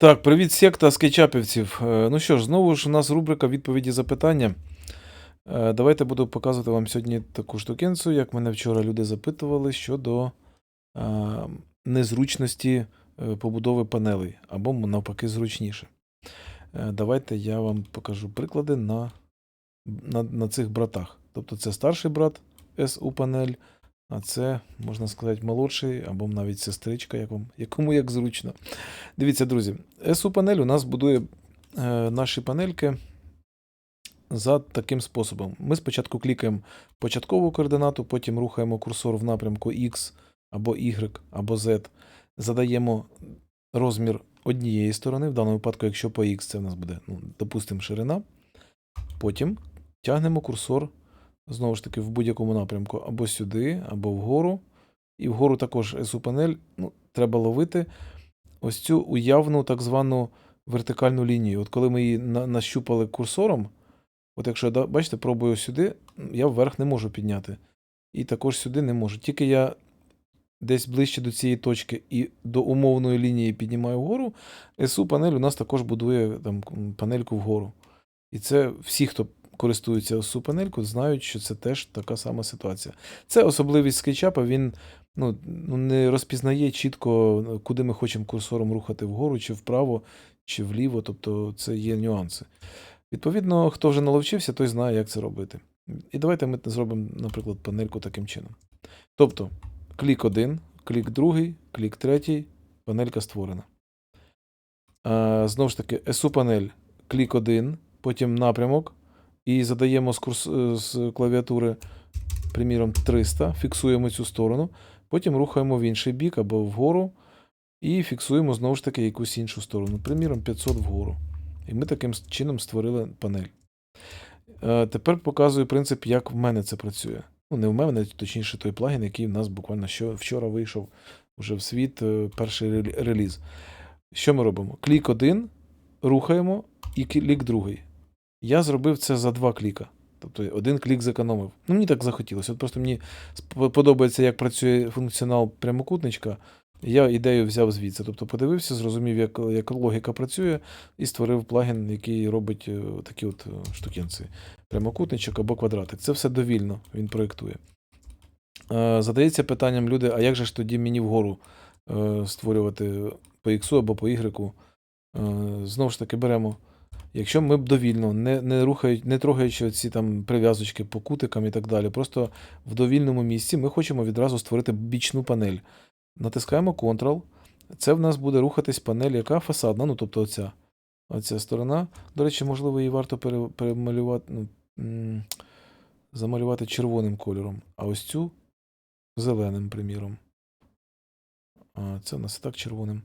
Так, привіт, секта скетчапівців. Е, Ну що ж, знову ж у нас рубрика відповіді запитання. Е, Давайте буду показувати вам сьогодні таку штукенцю, як мене вчора люди запитували щодо е, незручності побудови панелей, або навпаки зручніше. Давайте я вам покажу приклади на, на, на цих братах. Тобто це старший брат SU панель, а це, можна сказати, молодший або навіть сестричка, як вам, якому як зручно. Дивіться, друзі, SU панель у нас будує е, наші панельки за таким способом. Ми спочатку клікаємо початкову координату, потім рухаємо курсор в напрямку X або Y або Z, задаємо розмір однієї сторони, в даному випадку, якщо по X це в нас буде, ну, допустимо, ширина. Потім тягнемо курсор знову ж таки в будь-якому напрямку або сюди, або вгору. І вгору також SU панель ну, треба ловити ось цю уявну так звану вертикальну лінію. От коли ми її на- нащупали курсором, от якщо я, бачите, пробую сюди, я вверх не можу підняти. І також сюди не можу. Тільки я десь ближче до цієї точки і до умовної лінії піднімаю вгору, SU панель у нас також будує там панельку вгору. І це всі, хто користується SU панелькою, знають, що це теж така сама ситуація. Це особливість скетчапа, він ну, ну, не розпізнає чітко, куди ми хочемо курсором рухати вгору, чи вправо, чи вліво, тобто це є нюанси. Відповідно, хто вже наловчився, той знає, як це робити. І давайте ми зробимо, наприклад, панельку таким чином. Тобто, клік один, клік другий, клік третій, панелька створена. Знову ж таки, SU панель, клік один, потім напрямок, і задаємо з, курс, е, з клавіатури, приміром, 300, фіксуємо цю сторону, потім рухаємо в інший бік або вгору, і фіксуємо знову ж таки якусь іншу сторону, приміром, 500 вгору. І ми таким чином створили панель. Е, тепер показую принцип, як в мене це працює. Ну, не в мене, точніше, той плагін, який в нас буквально вчора вийшов вже в світ, е, перший реліз. Що ми робимо? Клік один, рухаємо, і клік другий. Я зробив це за два кліка. Тобто один клік зекономив. Ну, мені так захотілося. От просто мені подобається, як працює функціонал прямокутничка. Я ідею взяв звідси. Тобто подивився, зрозумів, як, як логіка працює, і створив плагін, який робить е, такі от е, штукенці. Прямокутничок або квадратик. Це все довільно він проєктує. Е, Задається питанням люди, а як же ж тоді мені вгору створювати по X або по Y? Знову ж таки, беремо. Якщо ми б довільно, не, не, рухають, не трогаючи ці там прив'язочки по кутикам і так далі, просто в довільному місці ми хочемо відразу створити бічну панель. Натискаємо Ctrl. Це в нас буде рухатись панель, яка фасадна, ну тобто оця, оця сторона. До речі, можливо, її варто пере, перемалювати, ну, замалювати червоним кольором, а ось цю зеленим, приміром. А, це в нас і так червоним.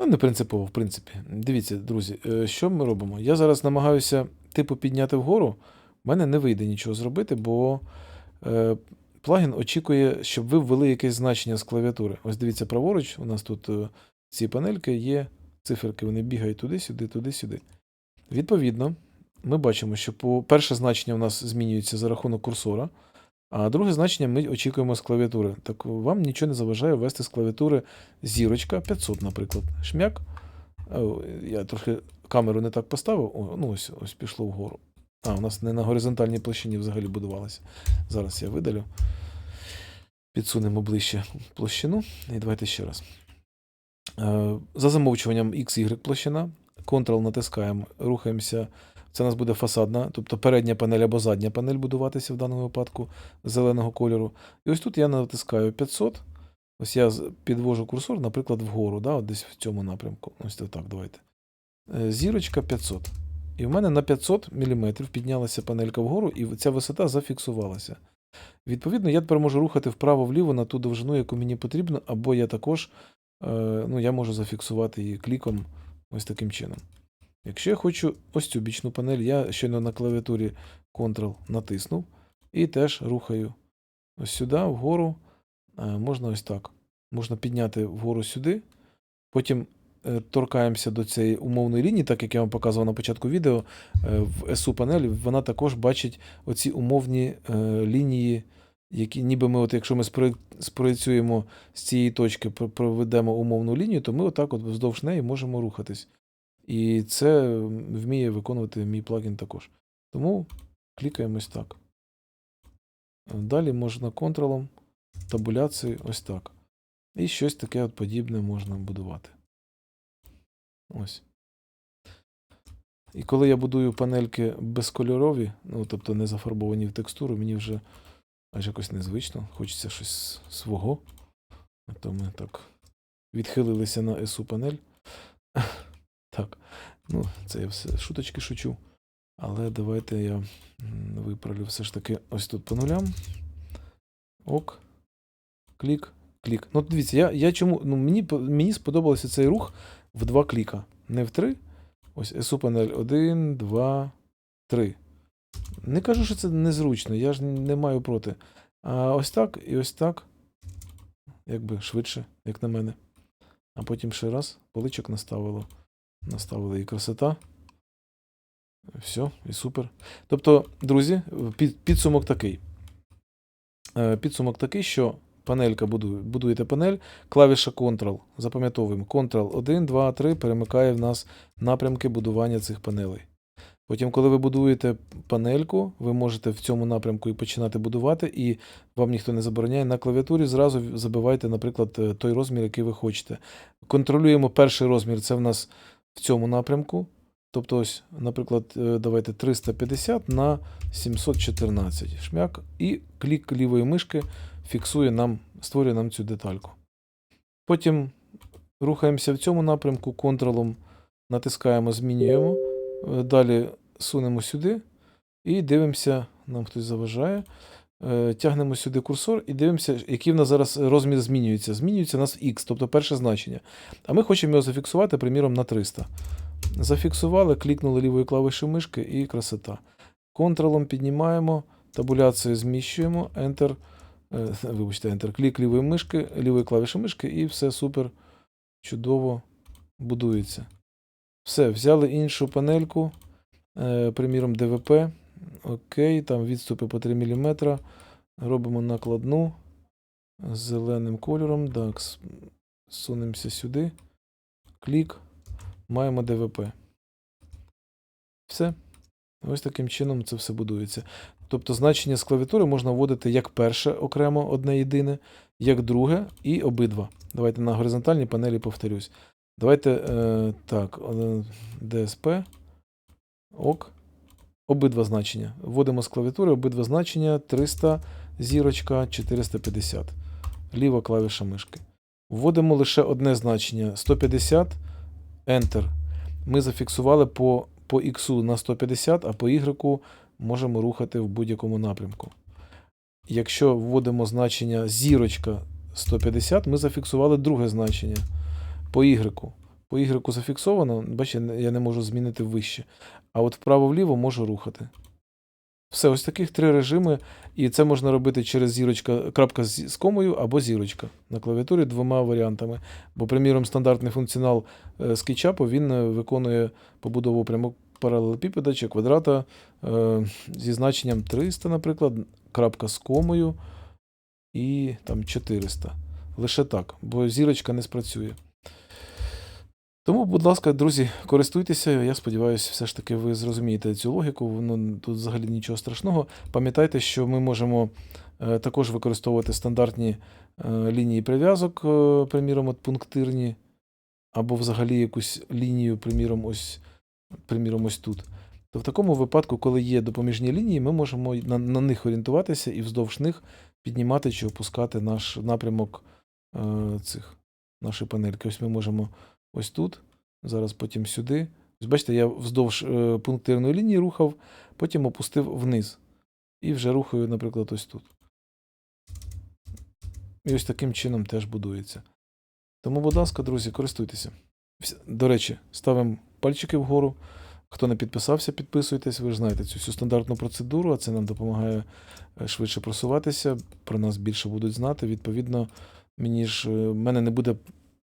Ну, не принципово, в принципі. Дивіться, друзі, е, що ми робимо? Я зараз намагаюся типу підняти вгору. У мене не вийде нічого зробити, бо е, плагін очікує, щоб ви ввели якесь значення з клавіатури. Ось дивіться, праворуч, у нас тут е, ці панельки є циферки, вони бігають туди-сюди, туди-сюди. Відповідно, ми бачимо, що по перше значення у нас змінюється за рахунок курсора, а друге значення ми очікуємо з клавіатури. Так вам нічого не заважає ввести з клавіатури зірочка 500, наприклад. Шмяк. Я трохи камеру не так поставив. О, ну ось, ось пішло вгору. А, у нас не на горизонтальній площині взагалі будувалося. Зараз я видалю. Підсунемо ближче площину. І давайте ще раз. Е, За замовчуванням XY площина. Ctrl натискаємо, рухаємося. Це у нас буде фасадна, тобто передня панель або задня панель будуватися в даному випадку зеленого кольору. І ось тут я натискаю 500. Ось я підвожу курсор, наприклад, вгору, да, от десь в цьому напрямку. Ось так, давайте. Е, Зірочка 500. І в мене на 500 мм піднялася панелька вгору, і ця висота зафіксувалася. Відповідно, я тепер можу рухати вправо-вліво на ту довжину, яку мені потрібно, або я також е, ну, я можу зафіксувати її кліком ось таким чином. Якщо я хочу ось цю бічну панель, я щойно на клавіатурі Ctrl натиснув і теж рухаю ось сюди, вгору. Е, Можна ось так. Можна підняти вгору сюди, потім е, торкаємося до цієї умовної лінії, так як я вам показував на початку відео, е, в SU панелі вона також бачить оці умовні лінії які ніби ми, от якщо ми спроєцюємо з цієї точки, проведемо умовну лінію, то ми отак от вздовж неї можемо рухатись. І це вміє виконувати мій плагін також. Тому клікаємо ось так. Далі можна контролом, табуляції, ось так. І щось таке от подібне можна будувати. Ось. І коли я будую панельки безкольорові, ну тобто не зафарбовані в текстуру, мені вже аж якось незвично. Хочеться щось свого. То ми так відхилилися на SU панель. Так, ну, це я все шуточки шучу. Але давайте я виправлю все ж таки ось тут по нулям. Ок. Клік, клік. Ну, дивіться, я, я чому. Ну, мені, мені сподобався цей рух в два кліка. Не в три. Ось SU панель 1, 2, 3. Не кажу, що це незручно, я ж не маю проти. А ось так і ось так. Якби швидше, як на мене. А потім ще раз поличок наставило. Наставили і красота. Все, і супер. Тобто, друзі, під, підсумок такий. Е, Підсумок такий, що панелька будує, будуєте панель, клавіша Ctrl, запам'ятовуємо, Ctrl 1, 2, 3 перемикає в нас напрямки будування цих панелей. Потім, коли ви будуєте панельку, ви можете в цьому напрямку і починати будувати, і вам ніхто не забороняє. На клавіатурі зразу забивайте, наприклад, е, той розмір, який ви хочете. Контролюємо перший розмір, це в нас в цьому напрямку. Тобто, ось, наприклад, е, давайте 350 на 714 шмяк, і клік лівої мишки фіксує нам, створює нам цю детальку. Потім рухаємося в цьому напрямку, контролом натискаємо, змінюємо. Е, Далі сунемо сюди і дивимося, нам хтось заважає. Е, Тягнемо сюди курсор і дивимося, який в нас зараз розмір змінюється. Змінюється у нас X, тобто перше значення. А ми хочемо його зафіксувати, приміром, на 300. Зафіксували, клікнули лівою клавішою мишки і красота. Контролом піднімаємо, табуляцію зміщуємо, Enter. е, Вибачте, Enter. Клік лівої мишки, лівої клавіші мишки, і все супер чудово будується. Все, взяли іншу панельку, е, приміром ДВП. Окей, там відступи по 3 мм. Робимо накладну зеленим кольором. Так, сунемося сюди. Клік. Маємо ДВП. Все. Ось таким чином це все будується. Тобто значення з клавіатури можна вводити як перше окремо одне єдине, як друге і обидва. Давайте на горизонтальній панелі повторюсь. Давайте е, так, DSP. Ок. Обидва значення. Вводимо з клавіатури обидва значення 300 зірочка 450. Ліва клавіша мишки. Вводимо лише одне значення 150 Enter. Ми зафіксували по, по X на 150, а по Y можемо рухати в будь-якому напрямку. Якщо вводимо значення зірочка 150, ми зафіксували друге значення по Y. По Y зафіксовано, бачите, я не можу змінити вище. А от вправо-вліво можу рухати. Все, ось таких три режими, і це можна робити через зірочка, крапка з комою або зірочка на клавіатурі двома варіантами. Бо, приміром, стандартний функціонал е, SketchUp, він е, виконує побудову прямо паралелепіпеда чи квадрата е, зі значенням 300, наприклад, крапка з комою і там 400. Лише так, бо зірочка не спрацює. Тому, будь ласка, друзі, користуйтеся. Я сподіваюся, все ж таки ви зрозумієте цю логіку. Воно тут взагалі нічого страшного. Пам'ятайте, що ми можемо е, також використовувати стандартні е, лінії прив'язок, е, приміром, от пунктирні, або взагалі якусь лінію, приміром, ось, приміром, ось тут. То в такому випадку, коли є допоміжні лінії, ми можемо на, на них орієнтуватися і вздовж них піднімати чи опускати наш напрямок е, цих нашої панельки. Ось ми можемо ось тут, зараз потім сюди. Ось бачите, я вздовж е, пунктирної лінії рухав, потім опустив вниз. І вже рухаю, наприклад, ось тут. І ось таким чином теж будується. Тому, будь ласка, друзі, користуйтеся. До речі, ставимо пальчики вгору. Хто не підписався, підписуйтесь. Ви ж знаєте цю всю стандартну процедуру, а це нам допомагає е, швидше просуватися. Про нас більше будуть знати. Відповідно, мені ж е, мене не буде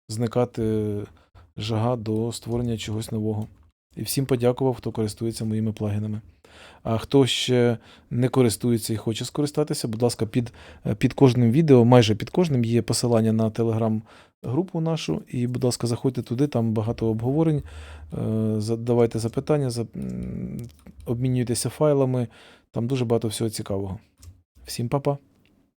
зникати жага до створення чогось нового. І всім подякував, хто користується моїми плагінами. А хто ще не користується і хоче скористатися, будь ласка, під, е, під кожним відео, майже під кожним є посилання на телеграм-групу нашу. І, будь ласка, заходьте туди, там багато обговорень. Е, Задавайте запитання, обмінюйтеся файлами. Там дуже багато всього цікавого. Всім па-па!